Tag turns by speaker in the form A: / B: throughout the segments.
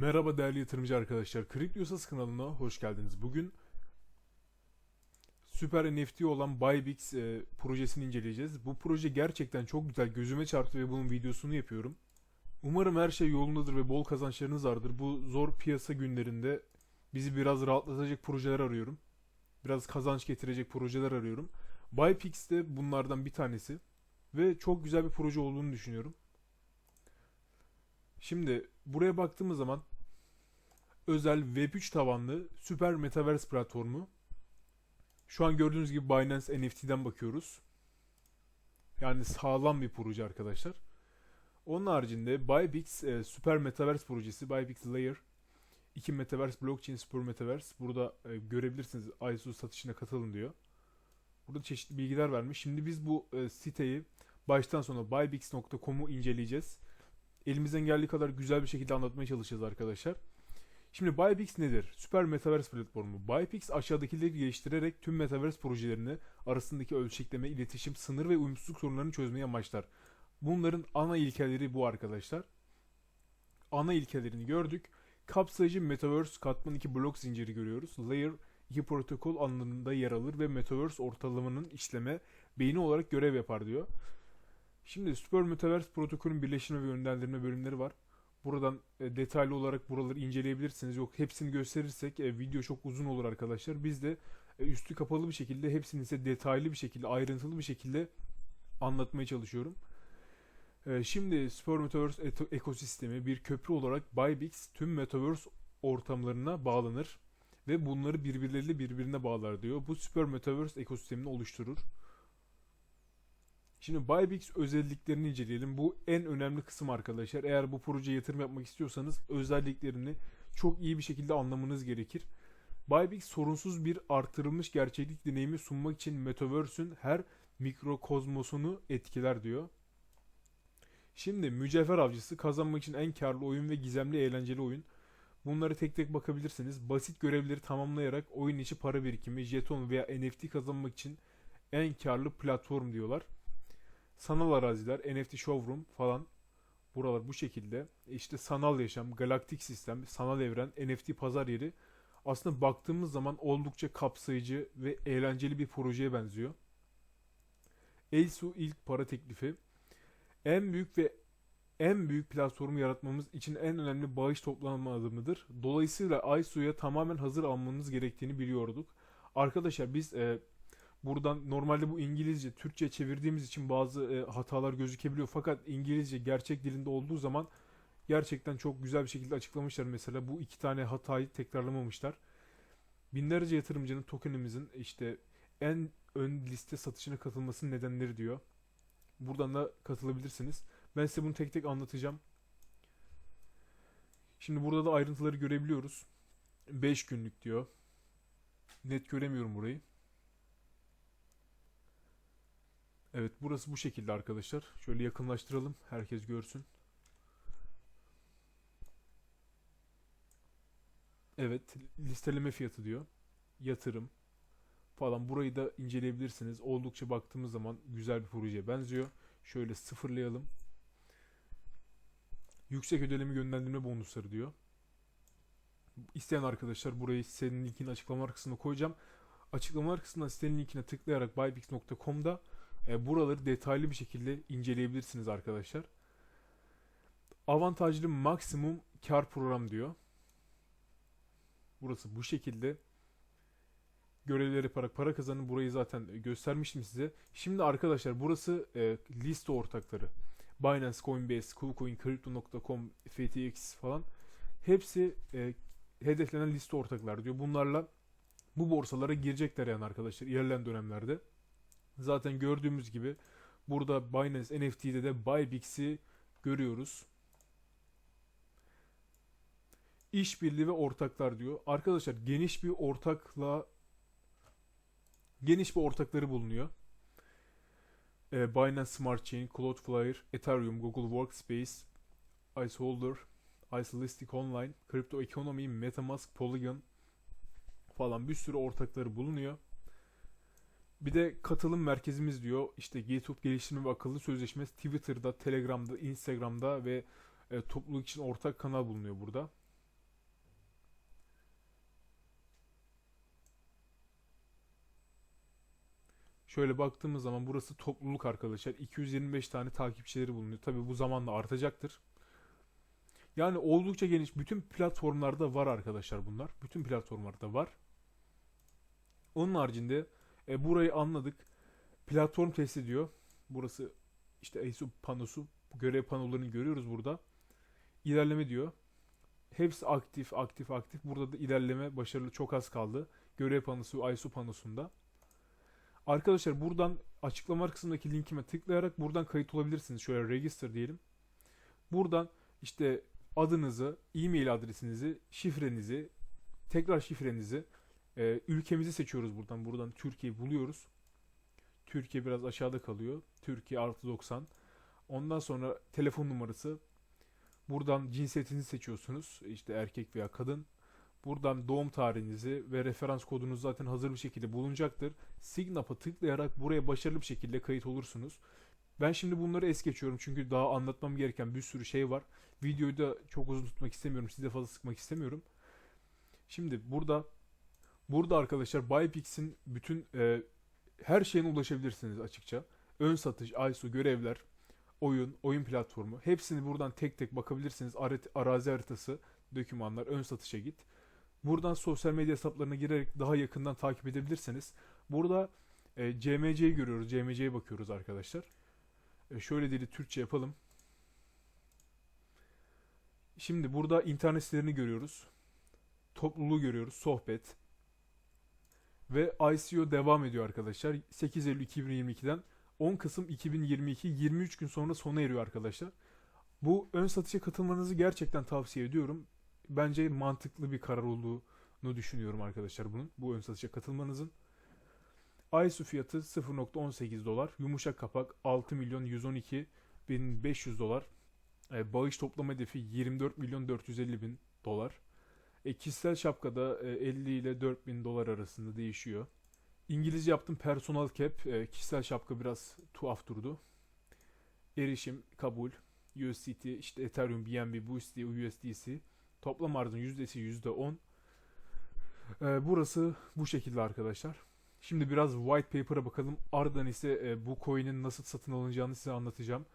A: Merhaba değerli yatırımcı arkadaşlar. Kriptosas kanalına hoş geldiniz. Bugün süper NFT olan Bybix e, projesini inceleyeceğiz. Bu proje gerçekten çok güzel. Gözüme çarptı ve bunun videosunu yapıyorum. Umarım her şey yolundadır ve bol kazançlarınız vardır. Bu zor piyasa günlerinde bizi biraz rahatlatacak projeler arıyorum. Biraz kazanç getirecek projeler arıyorum. Bybix de bunlardan bir tanesi. Ve çok güzel bir proje olduğunu düşünüyorum. Şimdi buraya baktığımız zaman özel Web3 tabanlı süper metaverse platformu. Şu an gördüğünüz gibi Binance NFT'den bakıyoruz. Yani sağlam bir proje arkadaşlar. Onun haricinde Bybix e, süper metaverse projesi Bybix Layer 2 Metaverse Blockchain Super Metaverse. Burada e, görebilirsiniz ISO satışına katılın diyor. Burada çeşitli bilgiler vermiş. Şimdi biz bu e, siteyi baştan sona bybix.com'u inceleyeceğiz elimizden geldiği kadar güzel bir şekilde anlatmaya çalışacağız arkadaşlar. Şimdi Bybix nedir? Süper Metaverse platformu. Bybix aşağıdakileri geliştirerek tüm Metaverse projelerini arasındaki ölçekleme, iletişim, sınır ve uyumsuzluk sorunlarını çözmeyi amaçlar. Bunların ana ilkeleri bu arkadaşlar. Ana ilkelerini gördük. Kapsayıcı Metaverse katman 2 blok zinciri görüyoruz. Layer 2 protokol anlamında yer alır ve Metaverse ortalamanın işleme beyni olarak görev yapar diyor. Şimdi Super Metaverse protokolün birleştirme ve yönlendirme bölümleri var. Buradan e, detaylı olarak buraları inceleyebilirsiniz. Yok hepsini gösterirsek e, video çok uzun olur arkadaşlar. Biz de e, üstü kapalı bir şekilde hepsini ise detaylı bir şekilde ayrıntılı bir şekilde anlatmaya çalışıyorum. Şimdi Super Metaverse ekosistemi bir köprü olarak Bybix tüm Metaverse ortamlarına bağlanır ve bunları birbirleriyle birbirine bağlar diyor. Bu Super Metaverse ekosistemini oluşturur. Şimdi Bybix özelliklerini inceleyelim. Bu en önemli kısım arkadaşlar. Eğer bu projeye yatırım yapmak istiyorsanız özelliklerini çok iyi bir şekilde anlamanız gerekir. Bybix sorunsuz bir artırılmış gerçeklik deneyimi sunmak için Metaverse'ün her mikrokozmosunu etkiler diyor. Şimdi mücevher avcısı kazanmak için en karlı oyun ve gizemli eğlenceli oyun. Bunları tek tek bakabilirsiniz. Basit görevleri tamamlayarak oyun içi para birikimi, jeton veya NFT kazanmak için en karlı platform diyorlar sanal araziler, NFT showroom falan buralar bu şekilde. E işte sanal yaşam, galaktik sistem, sanal evren, NFT pazar yeri aslında baktığımız zaman oldukça kapsayıcı ve eğlenceli bir projeye benziyor. Elsu ilk para teklifi en büyük ve en büyük platformu yaratmamız için en önemli bağış toplanma adımıdır. Dolayısıyla Aysu'ya tamamen hazır almamız gerektiğini biliyorduk. Arkadaşlar biz e, Buradan normalde bu İngilizce, Türkçe çevirdiğimiz için bazı e, hatalar gözükebiliyor. Fakat İngilizce gerçek dilinde olduğu zaman gerçekten çok güzel bir şekilde açıklamışlar. Mesela bu iki tane hatayı tekrarlamamışlar. Binlerce yatırımcının tokenimizin işte en ön liste satışına katılmasının nedenleri diyor. Buradan da katılabilirsiniz. Ben size bunu tek tek anlatacağım. Şimdi burada da ayrıntıları görebiliyoruz. 5 günlük diyor. Net göremiyorum burayı. Evet burası bu şekilde arkadaşlar. Şöyle yakınlaştıralım. Herkes görsün. Evet listeleme fiyatı diyor. Yatırım falan. Burayı da inceleyebilirsiniz. Oldukça baktığımız zaman güzel bir projeye benziyor. Şöyle sıfırlayalım. Yüksek ödeme yönlendirme bonusları diyor. İsteyen arkadaşlar burayı sitenin linkini açıklamalar kısmına koyacağım. Açıklamalar kısmına sitenin linkine tıklayarak bybix.com'da e, buraları detaylı bir şekilde inceleyebilirsiniz arkadaşlar. Avantajlı maksimum kar program diyor. Burası bu şekilde. Görevleri yaparak para kazanın. Burayı zaten göstermiştim size. Şimdi arkadaşlar burası e, liste ortakları. Binance, Coinbase, KuCoin, Crypto.com, FTX falan. Hepsi e, hedeflenen liste ortaklar diyor. Bunlarla bu borsalara girecekler yani arkadaşlar ilerleyen dönemlerde. Zaten gördüğümüz gibi burada Binance NFT'de de Bybix'i görüyoruz. İşbirliği ve ortaklar diyor. Arkadaşlar geniş bir ortakla geniş bir ortakları bulunuyor. Ee, Binance Smart Chain, Cloudflare, Ethereum, Google Workspace, Iceholder, Icelistic Online, Crypto Economy, Metamask, Polygon falan bir sürü ortakları bulunuyor. Bir de katılım merkezimiz diyor. İşte YouTube geliştirme ve akıllı sözleşmesi Twitter'da, Telegram'da, Instagram'da ve e, topluluk için ortak kanal bulunuyor burada. Şöyle baktığımız zaman burası topluluk arkadaşlar. 225 tane takipçileri bulunuyor. Tabi bu zamanla artacaktır. Yani oldukça geniş. Bütün platformlarda var arkadaşlar bunlar. Bütün platformlarda var. Onun haricinde e, burayı anladık. Platform test ediyor. Burası işte ISO panosu. Görev panolarını görüyoruz burada. İlerleme diyor. Hepsi aktif, aktif, aktif. Burada da ilerleme başarılı çok az kaldı. Görev panosu, ISO panosunda. Arkadaşlar buradan açıklama kısmındaki linkime tıklayarak buradan kayıt olabilirsiniz. Şöyle register diyelim. Buradan işte adınızı, e-mail adresinizi, şifrenizi, tekrar şifrenizi, e, ülkemizi seçiyoruz buradan. Buradan Türkiye'yi buluyoruz. Türkiye biraz aşağıda kalıyor. Türkiye artı 90. Ondan sonra telefon numarası. Buradan cinsiyetinizi seçiyorsunuz. İşte erkek veya kadın. Buradan doğum tarihinizi ve referans kodunuz zaten hazır bir şekilde bulunacaktır. Signap'a tıklayarak buraya başarılı bir şekilde kayıt olursunuz. Ben şimdi bunları es geçiyorum çünkü daha anlatmam gereken bir sürü şey var. Videoyu da çok uzun tutmak istemiyorum. Sizi de fazla sıkmak istemiyorum. Şimdi burada burada arkadaşlar Buypix'in bütün e, her şeyine ulaşabilirsiniz açıkça. Ön satış, ISO, görevler, oyun, oyun platformu. Hepsini buradan tek tek bakabilirsiniz. Arazi haritası, dokümanlar, ön satışa git. Buradan sosyal medya hesaplarına girerek daha yakından takip edebilirsiniz. Burada e, CMC'yi görüyoruz. CMC'ye bakıyoruz arkadaşlar. E, şöyle dili Türkçe yapalım. Şimdi burada internet sitelerini görüyoruz. Topluluğu görüyoruz. Sohbet. Ve ICO devam ediyor arkadaşlar. 8 Eylül 2022'den 10 Kasım 2022 23 gün sonra sona eriyor arkadaşlar. Bu ön satışa katılmanızı gerçekten tavsiye ediyorum. Bence mantıklı bir karar olduğunu düşünüyorum arkadaşlar bunun. Bu ön satışa katılmanızın. ISO fiyatı 0.18 dolar. Yumuşak kapak 6 milyon 112 bin 500 dolar. E, bağış toplam hedefi 24 milyon 450 bin dolar. E, kişisel şapkada e, 50 ile 4 bin dolar arasında değişiyor. İngilizce yaptım personal cap. E, kişisel şapka biraz tuhaf durdu. Erişim, kabul, USDT, işte Ethereum, BNB, BUSD, USDC. Toplam arzın yüzdesi %10. E, burası bu şekilde arkadaşlar. Şimdi biraz white paper'a bakalım. Ardından ise e, bu coin'in nasıl satın alınacağını size anlatacağım.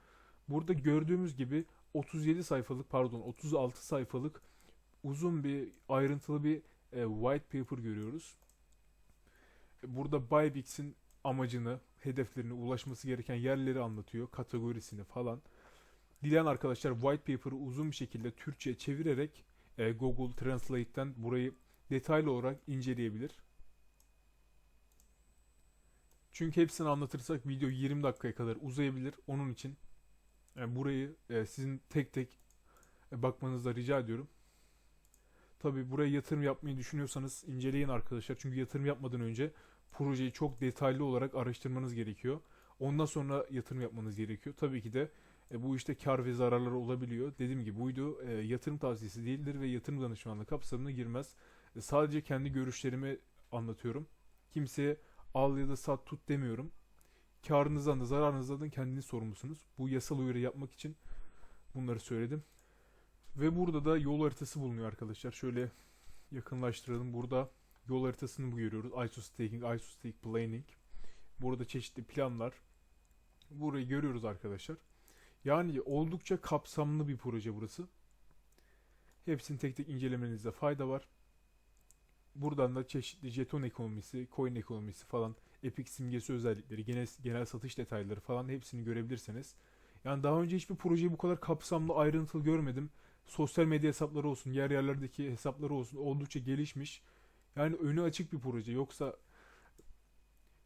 A: Burada gördüğümüz gibi 37 sayfalık pardon 36 sayfalık uzun bir ayrıntılı bir e, white paper görüyoruz. Burada Bybix'in amacını, hedeflerine ulaşması gereken yerleri anlatıyor, kategorisini falan. Dileyen arkadaşlar white paper'ı uzun bir şekilde Türkçe'ye çevirerek e, Google Translate'ten burayı detaylı olarak inceleyebilir. Çünkü hepsini anlatırsak video 20 dakikaya kadar uzayabilir. Onun için yani burayı e, sizin tek tek e, bakmanızı da rica ediyorum. Tabi buraya yatırım yapmayı düşünüyorsanız inceleyin arkadaşlar. Çünkü yatırım yapmadan önce projeyi çok detaylı olarak araştırmanız gerekiyor. Ondan sonra yatırım yapmanız gerekiyor. Tabii ki de e, bu işte kar ve zararları olabiliyor. Dediğim gibi bu video e, yatırım tavsiyesi değildir ve yatırım danışmanlığı kapsamına girmez. E, sadece kendi görüşlerimi anlatıyorum. Kimseye al ya da sat tut demiyorum. Karınızdan da zararınızdan da kendiniz sorumlusunuz. Bu yasal uyarı yapmak için bunları söyledim. Ve burada da yol haritası bulunuyor arkadaşlar. Şöyle yakınlaştıralım. Burada yol haritasını görüyoruz. ISO staking, ISO stake planning. Burada çeşitli planlar. Burayı görüyoruz arkadaşlar. Yani oldukça kapsamlı bir proje burası. Hepsini tek tek incelemenizde fayda var. Buradan da çeşitli jeton ekonomisi, coin ekonomisi falan, Epic simgesi özellikleri, genel, genel satış detayları falan hepsini görebilirsiniz. Yani daha önce hiçbir projeyi bu kadar kapsamlı, ayrıntılı görmedim. Sosyal medya hesapları olsun, yer yerlerdeki hesapları olsun oldukça gelişmiş. Yani önü açık bir proje. Yoksa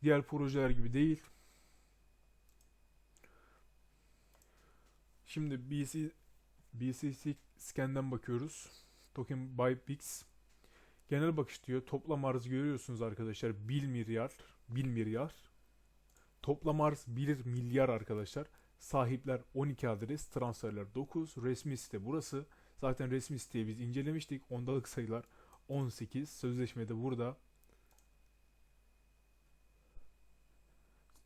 A: diğer projeler gibi değil. Şimdi BC, BCC scan'den bakıyoruz. Token by Bix. Genel bakış diyor. Toplam arz görüyorsunuz arkadaşlar. 1 milyar. 1 milyar. Toplam arz 1 milyar arkadaşlar. Sahipler 12 adres. Transferler 9. Resmi site burası. Zaten resmi siteyi biz incelemiştik. Ondalık sayılar 18. Sözleşmede burada.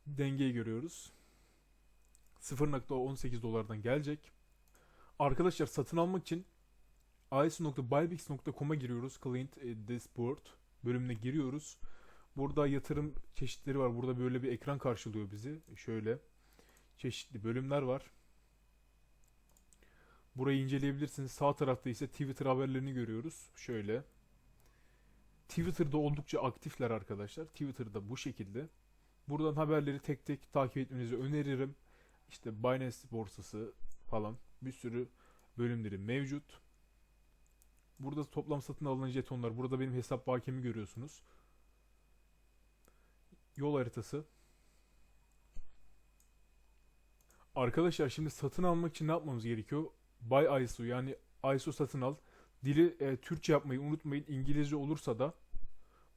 A: Dengeyi görüyoruz. 0.18 dolardan gelecek. Arkadaşlar satın almak için is.bybix.com'a giriyoruz. Client Dashboard bölümüne giriyoruz. Burada yatırım çeşitleri var. Burada böyle bir ekran karşılıyor bizi. Şöyle çeşitli bölümler var. Burayı inceleyebilirsiniz. Sağ tarafta ise Twitter haberlerini görüyoruz. Şöyle. Twitter'da oldukça aktifler arkadaşlar. Twitter'da bu şekilde. Buradan haberleri tek tek takip etmenizi öneririm. İşte Binance borsası falan bir sürü bölümleri mevcut. Burada toplam satın alınan jetonlar. Burada benim hesap bakiyemi görüyorsunuz. Yol haritası. Arkadaşlar şimdi satın almak için ne yapmamız gerekiyor? Buy ISO yani ISO satın al. Dili e, Türkçe yapmayı unutmayın. İngilizce olursa da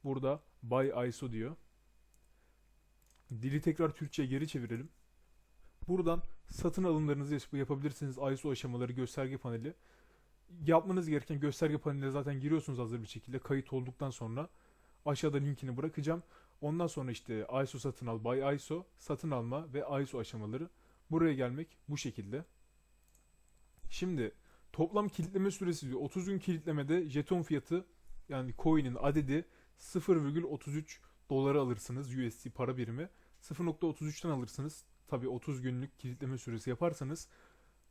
A: burada Buy ISO diyor. Dili tekrar Türkçe'ye geri çevirelim. Buradan satın alımlarınızı yap- yapabilirsiniz. ISO aşamaları, gösterge paneli. Yapmanız gereken gösterge paneline zaten giriyorsunuz hazır bir şekilde. Kayıt olduktan sonra aşağıda linkini bırakacağım. Ondan sonra işte ISO satın al, by ISO, satın alma ve ISO aşamaları. Buraya gelmek bu şekilde. Şimdi toplam kilitleme süresi diyor. 30 gün kilitlemede jeton fiyatı yani coin'in adedi 0,33 dolara alırsınız USD para birimi. 0.33'ten alırsınız. Tabii 30 günlük kilitleme süresi yaparsanız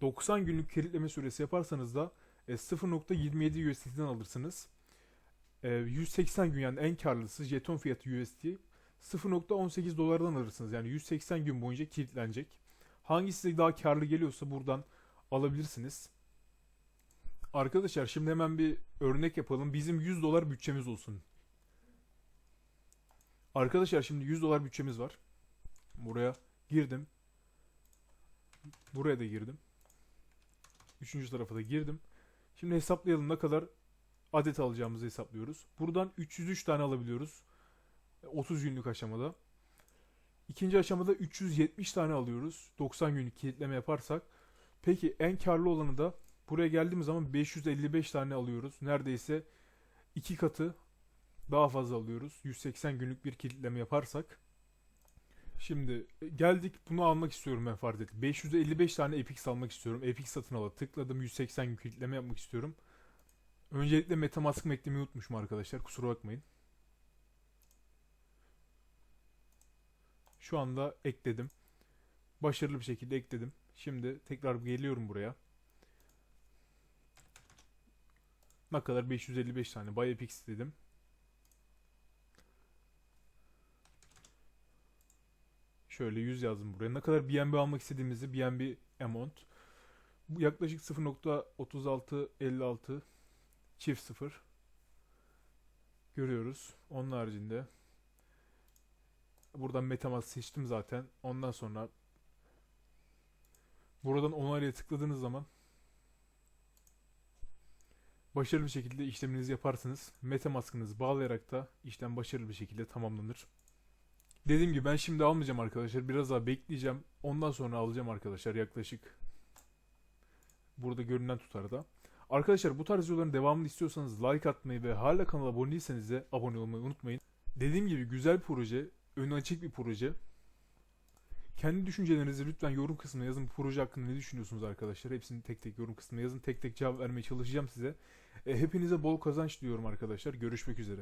A: 90 günlük kilitleme süresi yaparsanız da e, 0.27 USD'den alırsınız. E, 180 gün yani en karlısı jeton fiyatı USD 0.18 dolardan alırsınız. Yani 180 gün boyunca kilitlenecek. Hangisi size daha karlı geliyorsa buradan alabilirsiniz. Arkadaşlar şimdi hemen bir örnek yapalım. Bizim 100 dolar bütçemiz olsun. Arkadaşlar şimdi 100 dolar bütçemiz var. Buraya girdim. Buraya da girdim. Üçüncü tarafa da girdim. Şimdi hesaplayalım ne kadar adet alacağımızı hesaplıyoruz. Buradan 303 tane alabiliyoruz. 30 günlük aşamada. İkinci aşamada 370 tane alıyoruz. 90 günlük kilitleme yaparsak. Peki en karlı olanı da buraya geldiğimiz zaman 555 tane alıyoruz. Neredeyse iki katı daha fazla alıyoruz. 180 günlük bir kilitleme yaparsak. Şimdi e, geldik bunu almak istiyorum ben farz ettim. 555 tane Epix almak istiyorum. Epix satın ala tıkladım 180 gün kilitleme yapmak istiyorum. Öncelikle Metamask'ımı eklemeyi unutmuşum arkadaşlar. Kusura bakmayın. Şu anda ekledim. Başarılı bir şekilde ekledim. Şimdi tekrar geliyorum buraya. Ne kadar? 555 tane. Epix dedim. Şöyle 100 yazdım buraya. Ne kadar BNB almak istediğimizi BNB amount. Bu yaklaşık 0.3656 çift sıfır görüyoruz. Onun haricinde buradan Metamask seçtim zaten. Ondan sonra buradan onaylaya tıkladığınız zaman başarılı bir şekilde işleminizi yaparsınız. Metamask'ınızı bağlayarak da işlem başarılı bir şekilde tamamlanır. Dediğim gibi ben şimdi almayacağım arkadaşlar. Biraz daha bekleyeceğim. Ondan sonra alacağım arkadaşlar yaklaşık. Burada görünen tutarda. Arkadaşlar bu tarz videoların devamını istiyorsanız like atmayı ve hala kanala abone değilseniz de abone olmayı unutmayın. Dediğim gibi güzel proje, önü açık bir proje. Kendi düşüncelerinizi lütfen yorum kısmına yazın. Bu proje hakkında ne düşünüyorsunuz arkadaşlar? Hepsini tek tek yorum kısmına yazın. Tek tek cevap vermeye çalışacağım size. E, hepinize bol kazanç diliyorum arkadaşlar. Görüşmek üzere.